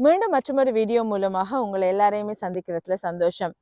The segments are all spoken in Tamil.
மீண்டும் மற்றொரு வீடியோ மூலமாக உங்களை எல்லாரையுமே சந்திக்கிறதுல சந்தோஷம்.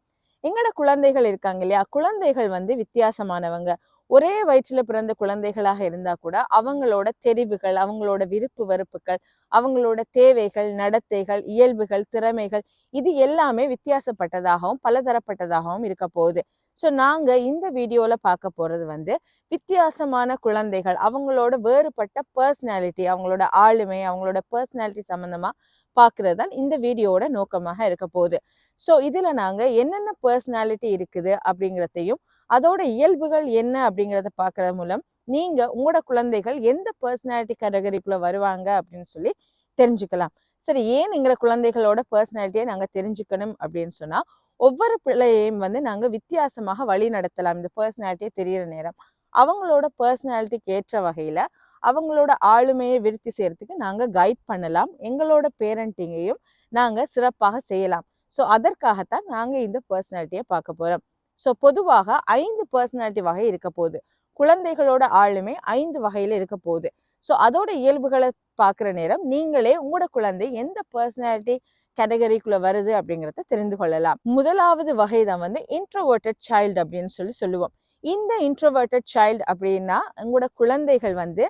எங்களோட குழந்தைகள் இருக்காங்க இல்லையா? குழந்தைகள் வந்து வித்தியாசமானவங்க. ஒரே வயிற்றில் பிறந்த குழந்தைகளாக இருந்தா கூட அவங்களோட தெரிவுகள் அவங்களோட விருப்பு வெறுப்புகள் அவங்களோட தேவைகள் நடத்தைகள் இயல்புகள் திறமைகள் இது எல்லாமே வித்தியாசப்பட்டதாகவும் பலதரப்பட்டதாகவும் இருக்க போகுது. ஸோ நாங்கள் இந்த வீடியோவில் பார்க்க போகிறது வந்து வித்தியாசமான குழந்தைகள் அவங்களோட வேறுபட்ட பர்சனாலிட்டி அவங்களோட ஆளுமை அவங்களோட பர்சனாலிட்டி சம்மந்தமாக பார்க்கறது தான் இந்த வீடியோவோட நோக்கமாக இருக்க போகுது. ஸோ இதுல நாங்கள் என்னென்ன பர்சனாலிட்டி இருக்குது அப்படிங்கிறதையும் அதோட இயல்புகள் என்ன அப்படிங்கிறத பார்க்கறது மூலம் நீங்கள் உங்களோட குழந்தைகள் எந்த பர்சனாலிட்டி கேட்டகரிக்குள்ளே வருவாங்க அப்படின்னு சொல்லி தெரிஞ்சுக்கலாம். சரி ஏன் எங்களோட குழந்தைகளோட பர்சனாலிட்டியை நாங்கள் தெரிஞ்சுக்கணும் அப்படின்னு சொன்னால் ஒவ்வொரு பிள்ளையையும் வந்து நாங்கள் வித்தியாசமாக வழி நடத்தலாம். இந்த பர்சனாலிட்டியை தெரியிற நேரம். அவங்களோட பர்சனாலிட்டிக்கு ஏற்ற வகையில் அவங்களோட ஆளுமையை விருத்தி செய்கிறதுக்கு நாங்கள் கைட் பண்ணலாம். எங்களோட பேரண்டிங்கையும் நாங்கள் சிறப்பாக செய்யலாம். ஸோ அதற்காகத்தான் நாங்கள் இந்த பர்சனாலிட்டியை பார்க்க போகிறோம் ஸோ பொதுவாக ஐந்து பர்சனாலிட்டி வகை இருக்க போகுது. குழந்தைகளோட ஆளுமை ஐந்து வகையில் இருக்க போகுது. ஸோ அதோட இயல்புகளை பார்க்குற நேரம் நீங்களே உங்களோட குழந்தை எந்த பர்சனாலிட்டி கேட்டகரிக்குள்ள வருது அப்படிங்கிறத தெரிந்து கொள்ளலாம். முதலாவது வகை தான் வந்து இன்ட்ரோவர்ட்டட் சைல்டு அப்படின்னு சொல்லி சொல்லுவோம். இந்த இன்ட்ரோவர்ட்டட் சைல்டு அப்படின்னா உங்களோட குழந்தைகள் வந்து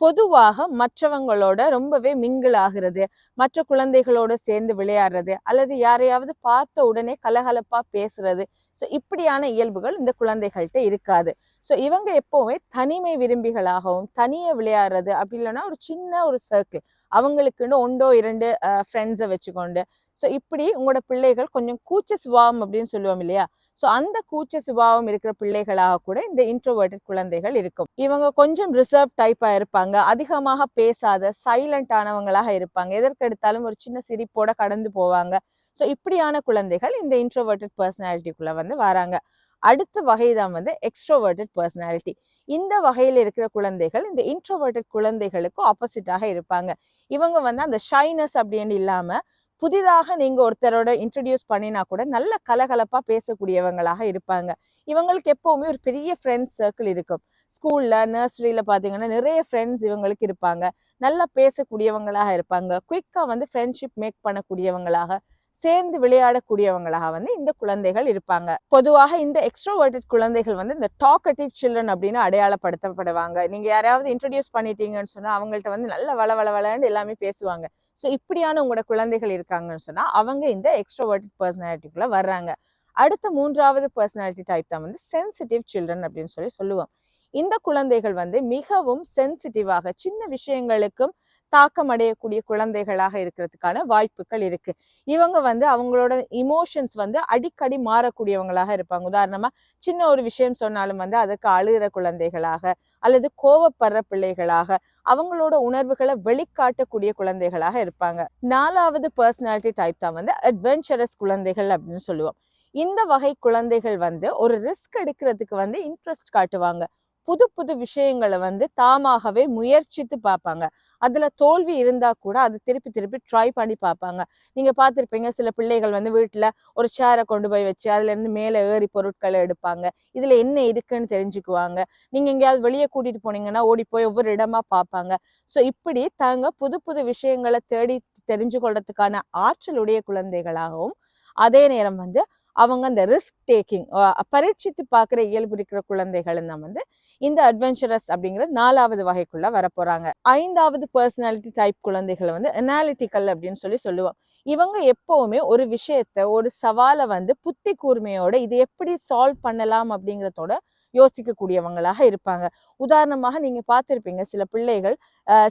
பொதுவாக மற்றவங்களோட ரொம்பவே மிங்கிள் ஆகிறது மற்ற குழந்தைகளோட சேர்ந்து விளையாடுறது அல்லது யாரையாவது பார்த்த உடனே கலகலப்பா பேசுறது. ஸோ இப்படியான இயல்புகள் இந்த குழந்தைகள்கிட்ட இருக்காது. ஸோ இவங்க எப்போவுமே தனிமை விரும்பிகளாகவும் தனியே விளையாடுறது அப்படி இல்லைன்னா ஒரு சின்ன ஒரு சர்க்கிள் அவங்களுக்குன்னு ஒன்றோ இரண்டு ஃப்ரெண்ட்ஸை வச்சுக்கொண்டு. ஸோ இப்படி உங்களோட பிள்ளைகள் கொஞ்சம் கூச்ச சுபாவம் அப்படின்னு சொல்லுவோம் இல்லையா? ஸோ அந்த கூச்ச சுபாவம் இருக்கிற பிள்ளைகளாக கூட இந்த இன்ட்ரோவர்டட் குழந்தைகள் இருக்கும். இவங்க கொஞ்சம் ரிசர்வ் டைப்பாக இருப்பாங்க. அதிகமாக பேசாத சைலண்ட் ஆனவங்களாக இருப்பாங்க. எதற்கெடுத்தாலும் ஒரு சின்ன சிரிப்போட கடந்து போவாங்க. ஸோ இப்படியான குழந்தைகள் இந்த இன்ட்ரோவர்டட் பர்சனாலிட்டிக்குள்ளே வந்து வராங்க. அடுத்த வகை தான் வந்து எக்ஸ்ட்ரோவர்டட் பர்சனாலிட்டி இந்த வகையில் இருக்கிற குழந்தைகள் இந்த இன்ட்ரோவர்டட் குழந்தைகளுக்கு ஆப்போசிட்டாக இருப்பாங்க. இவங்க வந்து அந்த ஷைனஸ் அப்படின்னு இல்லாமல் புதிதாக நீங்கள் ஒருத்தரோட இன்ட்ரடியூஸ் பண்ணினா கூட நல்ல கலகலப்பாக பேசக்கூடியவங்களாக இருப்பாங்க. இவங்களுக்கு எப்போவுமே ஒரு பெரிய ஃப்ரெண்ட்ஸ் சர்க்கிள் இருக்கும். ஸ்கூலில் நர்சரியில் பார்த்தீங்கன்னா நிறைய ஃப்ரெண்ட்ஸ் இவங்களுக்கு இருப்பாங்க. நல்லா பேசக்கூடியவங்களாக இருப்பாங்க. குயிக்காக வந்து ஃப்ரெண்ட்ஷிப் மேக் பண்ணக்கூடியவங்களாக சேர்ந்து விளையாடக்கூடியவங்களாக வந்து இந்த குழந்தைகள் இருப்பாங்க. பொதுவாக இந்த எக்ஸ்ட்ரோவர்டட் குழந்தைகள் வந்து இந்த டாக்கட்டிவ் சில்ட்ரன் அப்படின்னு அடையாளப்படுத்தப்படுவாங்க. நீங்கள் யாராவது இன்ட்ரடியூஸ் பண்ணிட்டீங்கன்னு சொன்னால் அவங்கள்ட்ட வந்து நல்ல வள வள வளன்னு எல்லாமே பேசுவாங்க. ஸோ இப்படியான உங்களோட குழந்தைகள் இருக்காங்கன்னு சொன்னா அவங்க இந்த எக்ஸ்ட்ரோவர்ட் பர்சனாலிட்டிக்குள்ளே வர்றாங்க. அடுத்த மூன்றாவது பர்சனாலிட்டி டைப் தான் வந்து சென்சிட்டிவ் சில்ட்ரன் அப்படின்னு சொல்லி சொல்லுவோம். இந்த குழந்தைகள் வந்து மிகவும் சென்சிட்டிவாக சின்ன விஷயங்களுக்கும் தாக்கம் அடையக்கூடிய குழந்தைகளாக இருக்கிறதுக்கான வாய்ப்புகள் இருக்கு. இவங்க வந்து அவங்களோட இமோஷன்ஸ் வந்து அடிக்கடி மாறக்கூடியவங்களாக இருப்பாங்க. உதாரணமா சின்ன ஒரு விஷயம் சொன்னாலும் வந்து அதுக்கு அழுகிற குழந்தைகளாக அல்லது கோவப்படுற பிள்ளைகளாக அவங்களோட உணர்வுகளை வெளிக்காட்டக்கூடிய குழந்தைகளாக இருப்பாங்க. நாலாவது பர்சனாலிட்டி டைப் தான் வந்து அட்வென்ச்சரஸ் குழந்தைகள் அப்படின்னு சொல்லுவோம். இந்த வகை குழந்தைகள் வந்து ஒரு ரிஸ்க் எடுக்கிறதுக்கு வந்து இன்ட்ரெஸ்ட் காட்டுவாங்க. புது புது விஷயங்களை வந்து தாமாகவே முயற்சித்து பார்ப்பாங்க. அதுல தோல்வி இருந்தா கூட அது திருப்பி திருப்பி ட்ரை பண்ணி பார்ப்பாங்க. நீங்க பார்த்துருப்பீங்க சில பிள்ளைகள் வந்து வீட்டுல ஒரு சேரை கொண்டு போய் வச்சு அதுல இருந்து ஏறி பொருட்களை எடுப்பாங்க. இதுல என்ன இருக்குன்னு தெரிஞ்சுக்குவாங்க. நீங்க எங்கேயாவது வெளியே கூட்டிட்டு போனீங்கன்னா ஓடி போய் ஒவ்வொரு இடமா பார்ப்பாங்க. ஸோ இப்படி தாங்க புது புது விஷயங்களை தேடி தெரிஞ்சு கொள்றதுக்கான ஆற்றலுடைய குழந்தைகளாகவும் அதே நேரம் வந்து அவங்க அந்த ரிஸ்க் டேக்கிங் பரீட்சித்து பார்க்குற இயல்பு இருக்கிற குழந்தைகள் தான் வந்து இந்த அட்வென்ச்சரஸ் அப்படிங்கிற நாலாவது வகைக்குள்ள வரப்போறாங்க. ஐந்தாவது பர்சனாலிட்டி டைப் குழந்தைகளை வந்து அனாலிட்டிக்கல் அப்படின்னு சொல்லி சொல்லுவோம். இவங்க எப்பவுமே ஒரு விஷயத்த ஒரு சவாலை வந்து புத்தி கூர்மையோட இது எப்படி சால்வ் பண்ணலாம் அப்படிங்கிறதோட யோசிக்கக்கூடியவங்களாக இருப்பாங்க. உதாரணமாக நீங்கள் பார்த்துருப்பீங்க சில பிள்ளைகள்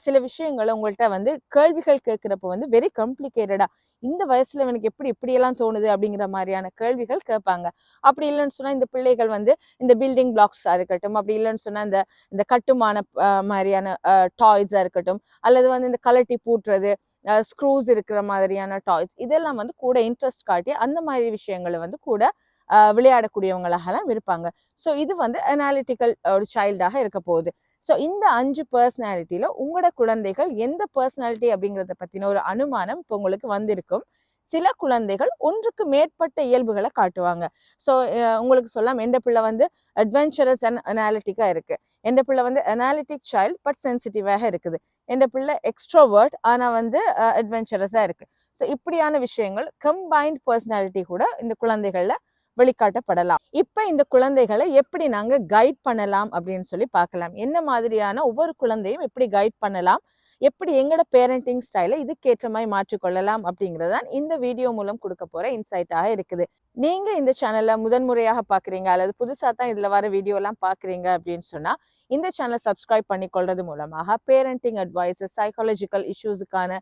சில விஷயங்களை உங்கள்கிட்ட வந்து கேள்விகள் கேட்குறப்ப வந்து வெரி கம்ப்ளிகேட்டடாக இந்த வயசுல எனக்கு எப்படி இப்படியெல்லாம் தோணுது அப்படிங்கிற மாதிரியான கேள்விகள் கேட்பாங்க. அப்படி இல்லைன்னு சொன்னால் இந்த பிள்ளைகள் வந்து இந்த பில்டிங் பிளாக்ஸாக இருக்கட்டும் அப்படி இல்லைன்னு சொன்னால் இந்த இந்த கட்டுமான மாதிரியான டாய்ஸாக இருக்கட்டும் அல்லது வந்து இந்த கலட்டி பூட்டுறது ஸ்க்ரூஸ் இருக்கிற மாதிரியான டாய்ஸ் இதெல்லாம் வந்து கூட இன்ட்ரெஸ்ட் காட்டி அந்த மாதிரி விஷயங்களை வந்து கூட விளையாடக்கூடியவங்களாகலாம் இருப்பாங்க. ஸோ இது வந்து அனாலிட்டிக்கல் ஒரு சைல்டாக இருக்க போகுது. ஸோ இந்த அஞ்சு பர்சனாலிட்டியில் உங்களோட குழந்தைகள் எந்த பர்சனாலிட்டி அப்படிங்கிறத பற்றின ஒரு அனுமானம் இப்போ உங்களுக்கு வந்திருக்கும். சில குழந்தைகள் ஒன்றுக்கு மேற்பட்ட இயல்புகளை காட்டுவாங்க. ஸோ உங்களுக்கு சொல்லலாம் எந்த பிள்ளை வந்து அட்வென்ச்சரஸ் அண்ட் அனாலிட்டிக்காக இருக்குது எந்த பிள்ளை வந்து அனாலிட்டிக் சைல்ட் பட் சென்சிட்டிவாக இருக்குது. எந்த பிள்ளை எக்ஸ்ட்ரோவர்ட் ஆனால் வந்து அட்வென்ச்சரஸாக இருக்குது ஸோ இப்படியான விஷயங்கள் கம்பைன்ட் பர்சனாலிட்டி கூட இந்த குழந்தைகளில் வெளிக்காட்டப்படலாம். இப்ப இந்த குழந்தைகளை எப்படி நாங்க கைட் பண்ணலாம் அப்படின்னு சொல்லி பார்க்கலாம். என்ன மாதிரியான ஒவ்வொரு குழந்தையும் எப்படி கைட் பண்ணலாம்? எப்படி எங்களோட பேரண்டிங் ஸ்டைலை இதுக்கேற்ற மாதிரி மாற்றிக்கொள்ளலாம் அப்படிங்கிறது தான் இந்த வீடியோ மூலம் கொடுக்க போற இன்சைட்டாக இருக்குது. நீங்க இந்த சேனல்ல முதன்முறையாக பாக்குறீங்க அல்லது புதுசா தான் இதுல வர வீடியோ எல்லாம் பாக்குறீங்க அப்படின்னு சொன்னா இந்த சேனலை சப்ஸ்கிரைப் பண்ணிக்கொள்றது மூலமாக பேரண்டிங் அட்வைஸஸ் சைக்காலஜிக்கல் இஷ்யூஸுக்கான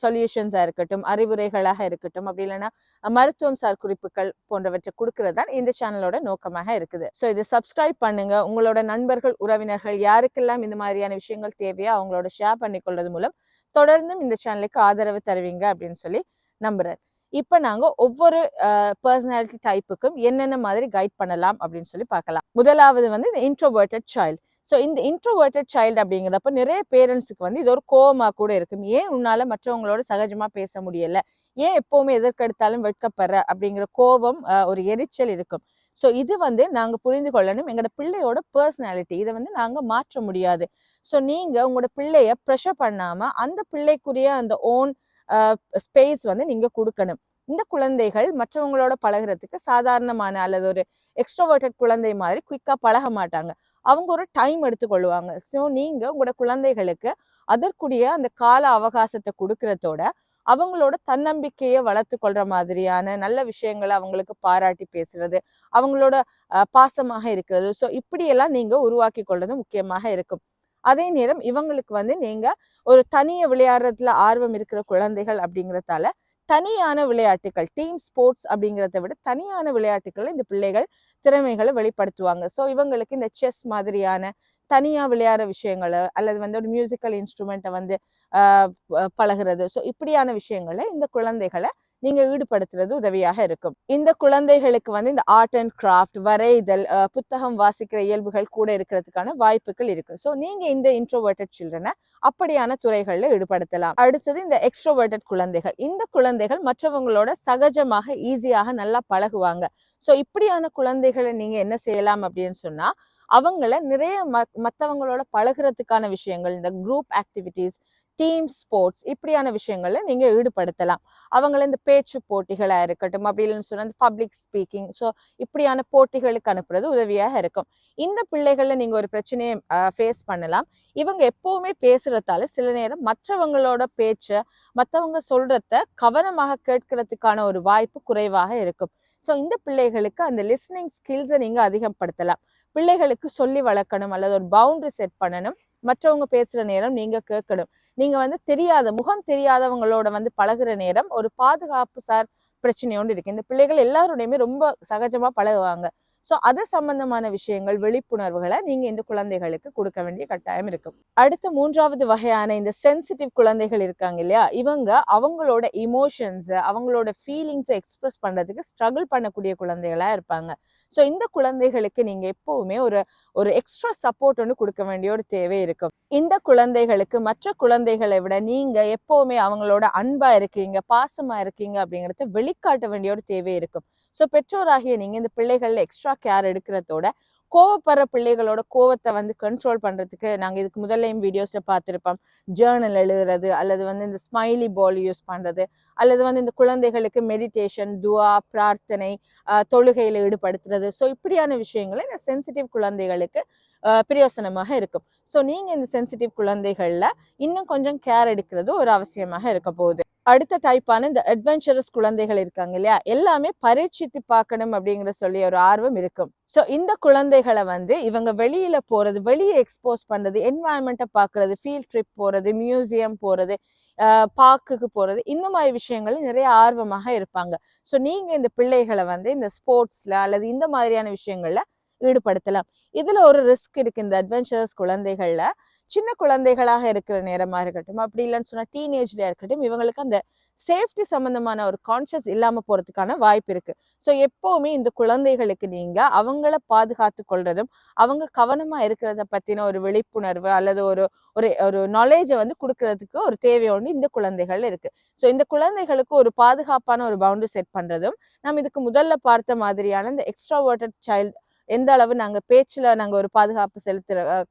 சொல்யூஷன்ஸாக இருக்கட்டும் அறிவுரைகளாக இருக்கட்டும் அப்படி இல்லைன்னா மருத்துவம் சார் குறிப்புகள் போன்றவற்றை கொடுக்கறது தான் இந்த சேனலோட நோக்கமாக இருக்குது. ஸோ இதை சப்ஸ்கிரைப் பண்ணுங்க. உங்களோட நண்பர்கள் உறவினர்கள் யாருக்கெல்லாம் இந்த மாதிரியான விஷயங்கள் தேவையோ அவங்களோட ஷேர் பண்ணிக்கொள்றது மூலம் தொடர்ந்தும் இந்த சேனலுக்கு ஆதரவு தருவீங்க அப்படின்னு சொல்லி நம்புறேன். இப்போ நாங்க ஒவ்வொரு பர்சனாலிட்டி டைப்புக்கும் என்னென்ன மாதிரி கைட் பண்ணலாம் அப்படின்னு சொல்லி பார்க்கலாம். முதலாவது வந்து இந்த இன்ட்ரோவர்ட்டட் சைல்டு ஸோ இந்த இன்ட்ரோவர்ட்டட் சைல்டு அப்படிங்கிறப்ப நிறைய பேரண்ட்ஸுக்கு வந்து இது ஒரு கோவமா கூட இருக்கும். ஏன் உன்னால மற்றவங்களோட சகஜமா பேச முடியல? ஏன் எப்பவுமே எதற்கெடுத்தாலும் வெட்கப்படுற அப்படிங்கிற கோபம் ஒரு எரிச்சல் இருக்கும். ஸோ இது வந்து நாங்கள் புரிந்து கொள்ளணும். எங்களோட பிள்ளையோட பர்சனாலிட்டி இதை வந்து நாங்கள் மாற்ற முடியாது. ஸோ நீங்கள் உங்களோட பிள்ளைய ப்ரெஷர் பண்ணாமல் அந்த பிள்ளைக்குரிய அந்த ஓன் ஸ்பேஸ் வந்து நீங்கள் கொடுக்கணும். இந்த குழந்தைகள் மற்றவங்களோட பழகுறதுக்கு சாதாரணமான அல்லது ஒரு எக்ஸ்ட்ரோவர்ட்டட் குழந்தை மாதிரி குயிக்காக பழக மாட்டாங்க. அவங்க ஒரு டைம் எடுத்துக்கொள்வாங்க. ஸோ நீங்கள் உங்களோட குழந்தைகளுக்கு அதற்குரிய அந்த கால அவகாசத்தை கொடுக்கறதோட அவங்களோட தன்னம்பிக்கையை வளர்த்து கொள்ற மாதிரியான நல்ல விஷயங்களை அவங்களுக்கு பாராட்டி பேசுறது அவங்களோட பாசமாக இருக்கிறது. ஸோ இப்படியெல்லாம் நீங்கள் உருவாக்கி கொள்வது முக்கியமாக இருக்கும். அதே நேரம் இவங்களுக்கு வந்து நீங்கள் ஒரு தனியை விளையாடுறதுல ஆர்வம் இருக்கிற குழந்தைகள் அப்படிங்கிறதால தனியான விளையாட்டுகள் டீம் ஸ்போர்ட்ஸ் அப்படிங்கிறத விட தனியான விளையாட்டுகள் இந்த பிள்ளைகள் திறமைகளை வெளிப்படுத்துவாங்க. ஸோ இவங்களுக்கு இந்த செஸ் மாதிரியான தனியாக விளையாடுற விஷயங்களை அல்லது வந்து ஒரு மியூசிக்கல் இன்ஸ்ட்ருமெண்ட்டை வந்து பழகிறது பழகுறது. ஸோ இப்படியான விஷயங்களை இந்த குழந்தைகளை நீங்க ஈடுபடுத்துறது உதவியாக இருக்கும். இந்த குழந்தைகளுக்கு வந்து இந்த ஆர்ட் அண்ட் கிராஃப்ட் வரைதல் புத்தகம் வாசிக்கிற இயல்புகள் கூட இருக்கிறதுக்கான வாய்ப்புகள் இருக்கு. ஸோ நீங்க இந்த இன்ட்ரோவர்டட் சில்ட்ரனை அப்படியான துறைகள்ல ஈடுபடுத்தலாம். அடுத்தது இந்த எக்ஸ்ட்ரோவர்டட் குழந்தைகள். இந்த குழந்தைகள் மற்றவங்களோட சகஜமாக ஈஸியாக நல்லா பழகுவாங்க. ஸோ இப்படியான குழந்தைகளை நீங்க என்ன செய்யலாம் அப்படின்னு சொன்னா அவங்கள நிறைய ம மற்றவங்களோட பழகுறதுக்கான விஷயங்கள் இந்த குரூப் ஆக்டிவிட்டீஸ் டீம் ஸ்போர்ட்ஸ் இப்படியான விஷயங்களில் நீங்கள் ஈடுபடுத்தலாம். அவங்கள இந்த பேச்சு போட்டிகளாக இருக்கட்டும் அப்படி இல்லைன்னு சொன்னால் இந்த பப்ளிக் ஸ்பீக்கிங் ஸோ இப்படியான போட்டிகளுக்கு அனுப்புறது உதவியாக இருக்கும். இந்த பிள்ளைகளில் நீங்கள் ஒரு பிரச்சனையை ஃபேஸ் பண்ணலாம். இவங்க எப்போவுமே பேசுகிறதால சில நேரம் மற்றவங்களோட பேச்சை மற்றவங்க சொல்கிறத கவனமாக கேட்கறதுக்கான ஒரு வாய்ப்பு குறைவாக இருக்கும். ஸோ இந்த பிள்ளைகளுக்கு அந்த லிஸ்னிங் ஸ்கில்ஸை நீங்கள் அதிகப்படுத்தலாம். பிள்ளைகளுக்கு சொல்லி வளர்க்கணும் அல்லது ஒரு பவுண்டரி செட் பண்ணணும். மற்றவங்க பேசுகிற நேரம் நீங்கள் கேட்கணும். நீங்க வந்து தெரியாத முகம் தெரியாதவங்களோட வந்து பழகுற நேரம் ஒரு பாதுகாப்பு சார் பிரச்சனையோடு இருக்கு. இந்த பிள்ளைகள் எல்லாருடையுமே ரொம்ப சகஜமா பழகுவாங்க. ஸோ அது சம்பந்தமான விஷயங்கள் விழிப்புணர்வுகளை நீங்க இந்த குழந்தைகளுக்கு கொடுக்க வேண்டிய கட்டாயம் இருக்கும். அடுத்த மூன்றாவது வகையான இந்த சென்சிட்டிவ் குழந்தைகள் இருக்காங்க இல்லையா? இவங்க அவங்களோட இமோஷன்ஸ் அவங்களோட ஃபீலிங்ஸை எக்ஸ்பிரஸ் பண்றதுக்கு ஸ்ட்ரகிள் பண்ணக்கூடிய குழந்தைகளா இருப்பாங்க. ஸோ இந்த குழந்தைகளுக்கு நீங்க எப்போவுமே ஒரு ஒரு எக்ஸ்ட்ரா சப்போர்ட் ஒன்று கொடுக்க வேண்டிய ஒரு தேவை இருக்கும். இந்த குழந்தைகளுக்கு மற்ற குழந்தைகளை விட நீங்கள் எப்போவுமே அவங்களோட அன்பாக இருக்கீங்க பாசமா இருக்கீங்க அப்படிங்கறத வெளிக்காட்ட வேண்டிய ஒரு தேவை இருக்கும். ஸோ பெற்றோராகிய நீங்கள் இந்த பிள்ளைகளில் எக்ஸ்ட்ரா கேர் எடுக்கிறதோட கோவப்படுற பிள்ளைகளோட கோவத்தை வந்து கண்ட்ரோல் பண்றதுக்கு நாங்க இதுக்கு முதல்லையும் வீடியோஸில் பார்த்துருப்போம். ஜேர்னல் எழுதுறது அல்லது வந்து இந்த ஸ்மைலி பால் யூஸ் பண்றது அல்லது வந்து இந்த குழந்தைகளுக்கு மெடிடேஷன் துவா பிரார்த்தனை தொழுகையில் ஈடுபடுத்துறது. ஸோ இப்படியான விஷயங்களை இந்த சென்சிட்டிவ் குழந்தைகளுக்கு பிரயோசனமாக இருக்கும். ஸோ நீங்கள் இந்த சென்சிட்டிவ் குழந்தைகளில் இன்னும் கொஞ்சம் கேர் எடுக்கிறது ஒரு அவசியமாக இருக்க போகுது. அடுத்த டைப்பான இந்த அட்வென்ச்சரஸ் குழந்தைகள் இருக்காங்க இல்லையா? எல்லாமே பரீட்சித்து பார்க்கணும் அப்படிங்கிற சொல்லி ஒரு ஆர்வம் இருக்கும். ஸோ இந்த குழந்தைகளை வந்து இவங்க வெளியில போறது வெளியே எக்ஸ்போஸ் பண்றது என்வாயன்மெண்ட்டை பார்க்கறது ஃபீல்ட் ட்ரிப் போறது மியூசியம் போறது பார்க்குக்கு போறது இந்த மாதிரி விஷயங்கள் நிறைய ஆர்வமாக இருப்பாங்க. ஸோ நீங்க இந்த பிள்ளைகளை வந்து இந்த ஸ்போர்ட்ஸ்ல அல்லது இந்த மாதிரியான விஷயங்கள்ல ஈடுபடுத்தலாம். இதில் ஒரு ரிஸ்க் இருக்குது இந்த அட்வென்ச்சரஸ் குழந்தைகளில். சின்ன குழந்தைகளாக இருக்கிற நேரமாக இருக்கட்டும் அப்படி இல்லைன்னு சொன்னால் டீனேஜ்ல இருக்கட்டும் இவங்களுக்கு அந்த சேஃப்டி சம்மந்தமான ஒரு கான்ஷியஸ் இல்லாமல் போகிறதுக்கான வாய்ப்பு இருக்குது ஸோ எப்போவுமே இந்த குழந்தைகளுக்கு நீங்கள் அவங்கள பாதுகாத்து கொள்றதும் அவங்க கவனமாக இருக்கிறத பற்றின ஒரு விழிப்புணர்வு அல்லது ஒரு ஒரு ஒரு நாலேஜை வந்து கொடுக்கறதுக்கு ஒரு தேவை ஒன்று இந்த குழந்தைகள் இருக்குது ஸோ இந்த குழந்தைகளுக்கு ஒரு பாதுகாப்பான ஒரு பவுண்டரி செட் பண்ணுறதும் நம்ம இதுக்கு முதல்ல பார்த்த மாதிரியான இந்த எக்ஸ்ட்ராவர்ட்டட் சைல்டு எந்த அளவு நாங்கள் பேச்சில் நாங்கள் ஒரு பாதுகாப்பு செலுத்துகிற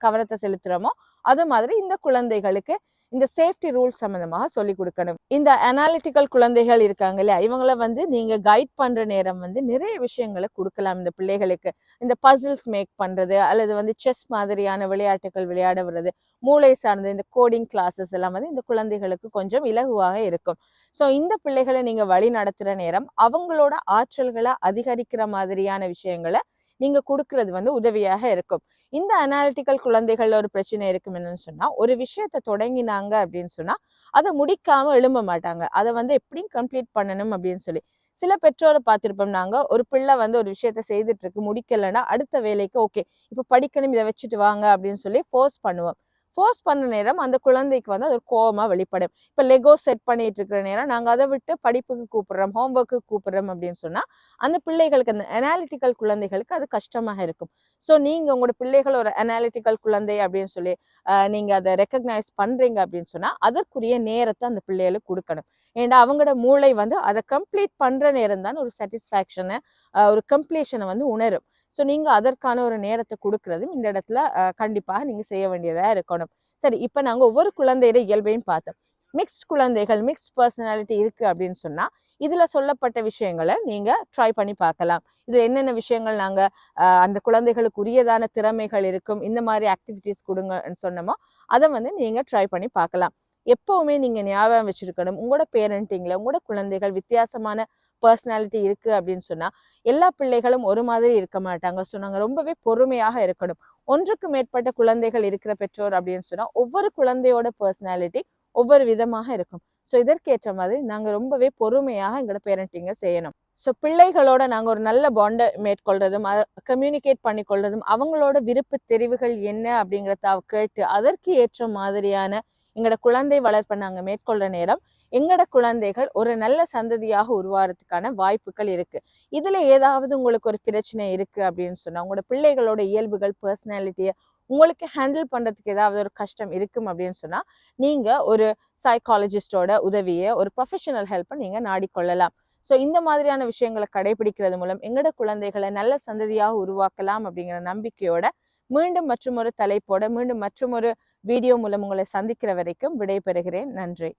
கவனத்தை செலுத்துகிறோமோ அது மாதிரி இந்த குழந்தைகளுக்கு இந்த சேஃப்டி ரூல்ஸ் சம்மந்தமாக சொல்லி கொடுக்கணும். இந்த அனாலிட்டிக்கல் குழந்தைகள் இருக்காங்க இல்லையா? இவங்கள வந்து நீங்க கைட் பண்ற நேரம் வந்து நிறைய விஷயங்களை கொடுக்கலாம். இந்த பிள்ளைகளுக்கு இந்த பசில்ஸ் மேக் பண்றது அல்லது வந்து செஸ் மாதிரியான விளையாட்டுகள் விளையாட வர்றது மூளை சார்ந்த இந்த கோடிங் கிளாஸஸ் எல்லாம் வந்து இந்த குழந்தைகளுக்கு கொஞ்சம் இலகுவாக இருக்கும். ஸோ இந்த பிள்ளைகளை நீங்க வழி நடத்துற நேரம் அவங்களோட ஆற்றல்களை அதிகரிக்கிற மாதிரியான விஷயங்களை நீங்கள் கொடுக்கறது வந்து உதவியாக இருக்கும். இந்த அனாலிட்டிக்கல் குழந்தைகள் ஒரு பிரச்சனை இருக்கும் என்னன்னு சொன்னால் ஒரு விஷயத்தை தொடங்கினாங்க அப்படின்னு சொன்னால் அதை முடிக்காமல் எழும்ப மாட்டாங்க. அதை வந்து எப்படியும் கம்ப்ளீட் பண்ணணும் அப்படின்னு சொல்லி. சில பெற்றோரை பார்த்துருப்போம் நாங்கள் ஒரு பிள்ளை வந்து ஒரு விஷயத்த செய்துட்டு இருக்கு முடிக்கலைன்னா அடுத்த வேலைக்கு ஓகே இப்போ படிக்கணும் இதை வச்சுட்டு வாங்க அப்படின்னு சொல்லி ஃபோர்ஸ் பண்ணுவோம். ஃபோர்ஸ் பண்ண நேரம் அந்த குழந்தைக்கு வந்து அது ஒரு கோபமாக வெளிப்படும். இப்போ லெகோ செட் பண்ணிட்டு இருக்கிற நேரம் நாங்கள் அதை விட்டு படிப்புக்கு கூப்பிடுறோம் ஹோம்ஒர்க்கு கூப்பிடுறோம் அப்படின்னு சொன்னால் அந்த பிள்ளைகளுக்கு அந்த அனாலிட்டிக்கல் குழந்தைகளுக்கு அது கஷ்டமாக இருக்கும். ஸோ நீங்கள் உங்களோட பிள்ளைகள் ஒரு அனாலிட்டிக்கல் குழந்தை அப்படின்னு சொல்லி நீங்கள் அதை ரெக்கக்னைஸ் பண்ணுறீங்க அப்படின்னு சொன்னால் அதற்குரிய நேரத்தை அந்த பிள்ளைகளுக்கு கொடுக்கணும். ஏன்னா அவங்களோட மூளை வந்து அதை கம்ப்ளீட் பண்ணுற நேரம் தான் ஒரு சாட்டிஸ்ஃபேக்ஷனை ஒரு கம்ப்ளீஷனை வந்து உணரும். ஸோ நீங்கள் அதற்கான ஒரு நேரத்தை கொடுக்கறதும் இந்த இடத்துல கண்டிப்பாக நீங்கள் செய்ய வேண்டியதாக இருக்கணும். சரி இப்போ நாங்கள் ஒவ்வொரு குழந்தையோட இயல்பையும் பார்த்தோம். மிக்ஸ்ட் குழந்தைகள் மிக்ஸ்ட் பர்சனாலிட்டி இருக்குது அப்படின்னு சொன்னால் இதில் சொல்லப்பட்ட விஷயங்களை நீங்கள் ட்ரை பண்ணி பார்க்கலாம். இதில் என்னென்ன விஷயங்கள் நாங்கள் அந்த குழந்தைகளுக்கு உரியதான திறமைகள் இருக்கும் இந்த மாதிரி ஆக்டிவிட்டீஸ் கொடுங்கன்னு சொன்னோமோ அதை வந்து நீங்கள் ட்ரை பண்ணி பார்க்கலாம். எப்போவுமே நீங்கள் ஞாபகம் வச்சிருக்கணும் உங்களோட பேரண்டிங்கில் உங்களோட குழந்தைகள் வித்தியாசமான பர்சனாலிட்டி இருக்கு அப்படின்னு சொன்னால் எல்லா பிள்ளைகளும் ஒரு மாதிரி இருக்க மாட்டாங்க. ஸோ நாங்கள் ரொம்பவே பொறுமையாக இருக்கணும். ஒன்றுக்கு மேற்பட்ட குழந்தைகள் இருக்கிற பெற்றோர் அப்படின்னு சொன்னால் ஒவ்வொரு குழந்தையோட பர்சனாலிட்டி ஒவ்வொரு விதமாக இருக்கும். ஸோ இதற்கேற்ற மாதிரி நாங்கள் ரொம்பவே பொறுமையாக எங்களோட பேரண்டிங்கை செய்யணும். ஸோ பிள்ளைகளோட நாங்கள் ஒரு நல்ல பாண்டை மேற்கொள்றதும் கம்யூனிகேட் பண்ணிக்கொள்றதும் அவங்களோட விருப்ப தெரிவுகள் என்ன அப்படிங்கிறத கேட்டு அதற்கு ஏற்ற மாதிரியான எங்களோட குழந்தை வளர்ப்பை நாங்கள் மேற்கொள்கிற நேரம் எங்களோட குழந்தைகள் ஒரு நல்ல சந்ததியாக உருவாகிறதுக்கான வாய்ப்புகள் இருக்குது இதில் ஏதாவது உங்களுக்கு ஒரு பிரச்சனை இருக்குது அப்படின்னு சொன்னால் உங்களோட பிள்ளைகளோட இயல்புகள் பர்சனாலிட்டியை உங்களுக்கு ஹேண்டில் பண்ணுறதுக்கு ஏதாவது ஒரு கஷ்டம் இருக்கும் அப்படின்னு சொன்னால் நீங்கள் ஒரு சைக்காலஜிஸ்டோட உதவியை ஒரு ப்ரொஃபஷனல் ஹெல்ப்பை நீங்கள் நாடிக்கொள்ளலாம். ஸோ இந்த மாதிரியான விஷயங்களை கடைபிடிக்கிறது மூலம் எங்களோட குழந்தைகளை நல்ல சந்ததியாக உருவாக்கலாம் அப்படிங்கிற நம்பிக்கையோட மீண்டும் மற்றும் ஒரு தலைப்போட மீண்டும் மற்றும் ஒரு வீடியோ மூலம் உங்களை சந்திக்கிற வரைக்கும் விடைபெறுகிறேன். நன்றி.